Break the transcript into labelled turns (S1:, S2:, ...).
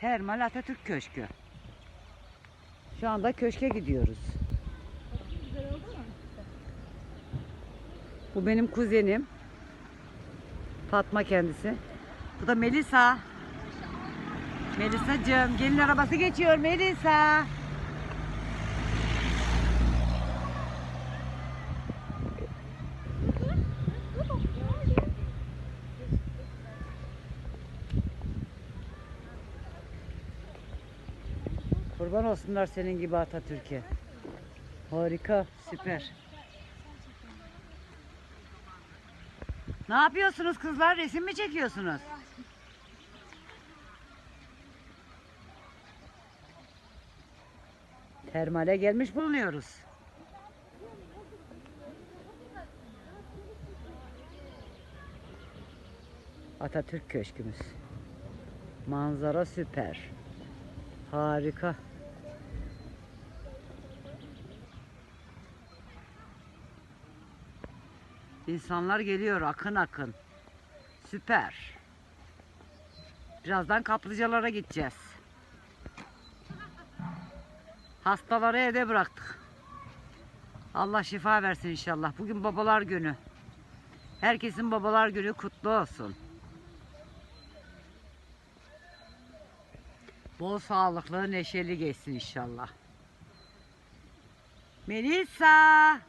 S1: Termal Atatürk Köşkü. Şu anda köşke gidiyoruz. Bu benim kuzenim. Fatma kendisi. Bu da Melisa. Melisa'cığım gelin arabası geçiyor Melisa. Kurban olsunlar senin gibi Atatürk'e. Harika, süper. Ne yapıyorsunuz kızlar? Resim mi çekiyorsunuz? Termale gelmiş bulunuyoruz. Atatürk Köşkümüz. Manzara süper. Harika. İnsanlar geliyor akın akın. Süper. Birazdan kaplıcalara gideceğiz. Hastaları evde bıraktık. Allah şifa versin inşallah. Bugün babalar günü. Herkesin babalar günü kutlu olsun. Bol sağlıklı, neşeli geçsin inşallah. Melisa!